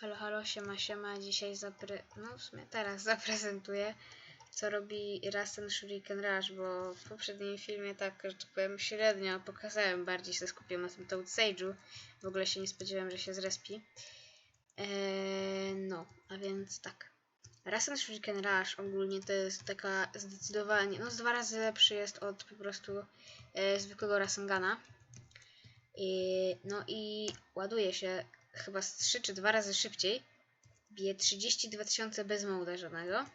Halo, halo, siema, siema. Dzisiaj zapre... No w sumie teraz zaprezentuję, co robi Rasen Shuriken Rush, bo w poprzednim filmie tak, że tak powiem, średnio pokazałem, bardziej się skupiłem na tym Toad Sage'u. W ogóle się nie spodziewałem, że się zrespi. Eee, no, a więc tak. Rasen Shuriken Rush ogólnie to jest taka zdecydowanie, no z dwa razy lepszy jest od po prostu e, zwykłego Rasengana. I, no i ładuje się chyba z 3 czy 2 razy szybciej. Bije 32 tysiące bez mołda żadnego.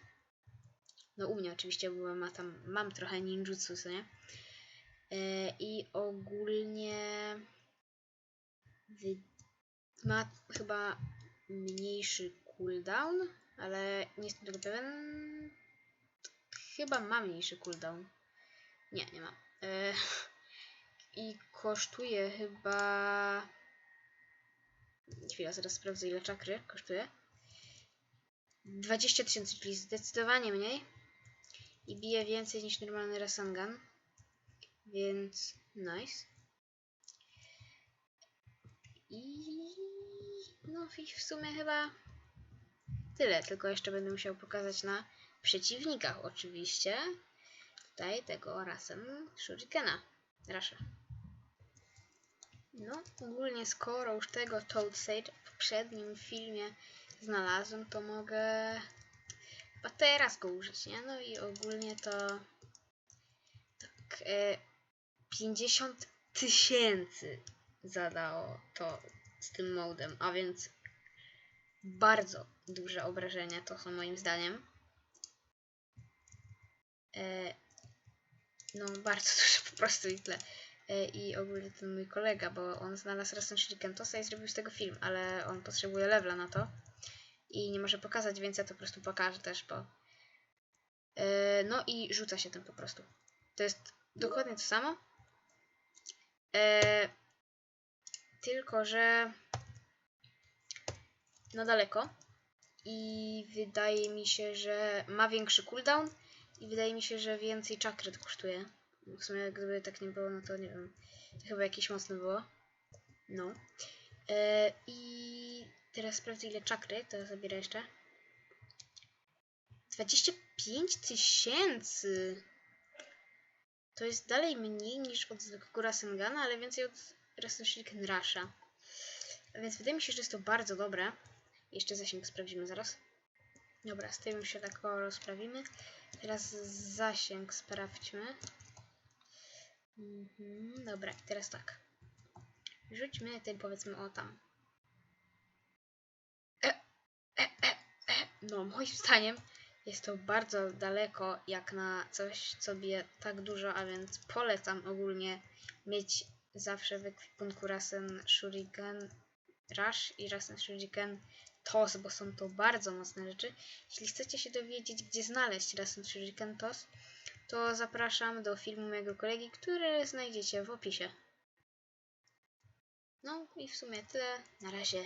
No u mnie oczywiście, bo ma tam, mam trochę ninjutsu, co nie? E, I ogólnie ma chyba mniejszy cooldown, ale nie jestem tego pewien. Chyba ma mniejszy cooldown. Nie, nie ma. E, I kosztuje chyba Chwila, zaraz sprawdzę ile czakry kosztuje. 20 tysięcy, czyli zdecydowanie mniej. I bije więcej niż normalny Rasengan. Więc nice. I no i w sumie chyba tyle. Tylko jeszcze będę musiał pokazać na przeciwnikach oczywiście. Tutaj tego Rasen Shurikena. Rasha. No, ogólnie skoro już tego Toad Sage w poprzednim filmie znalazłem, to mogę chyba teraz go użyć, nie? No i ogólnie to tak e, 50 tysięcy zadało to z tym modem, a więc bardzo duże obrażenia to są moim zdaniem. E, no, bardzo duże po prostu i tyle. E, i ogólnie ten mój kolega, bo on znalazł Rasen Shurikentosa i zrobił z tego film, ale on potrzebuje levela na to i nie może pokazać, więc ja to po prostu pokażę też, bo e, no i rzuca się tym po prostu. To jest dokładnie to samo, e, tylko że no daleko i wydaje mi się, że ma większy cooldown i wydaje mi się, że więcej czakry kosztuje. W sumie gdyby tak nie było, no to nie wiem. To chyba jakieś mocne było. No. E, I teraz sprawdzę ile czakry, to zabierę jeszcze. 25 tysięcy! To jest dalej mniej niż od zwykłego Rasengana, ale więcej od Rasen Shuriken Rasha. A więc wydaje mi się, że jest to bardzo dobre. Jeszcze zasięg sprawdzimy zaraz. Dobra, z tym się tak rozprawimy. Teraz zasięg sprawdźmy. Mhm, dobra, teraz tak. Rzućmy tym powiedzmy o tam. E, e, e, e. No, moim zdaniem jest to bardzo daleko jak na coś, co bije tak dużo, a więc polecam ogólnie mieć zawsze w ekwipunku Rasen Shuriken Rush i Rasen Shuriken TOS, bo są to bardzo mocne rzeczy. Jeśli chcecie się dowiedzieć, gdzie znaleźć Rasen Shuriken TOS, to zapraszam do filmu mojego kolegi, który znajdziecie w opisie. No i w sumie tyle. Na razie.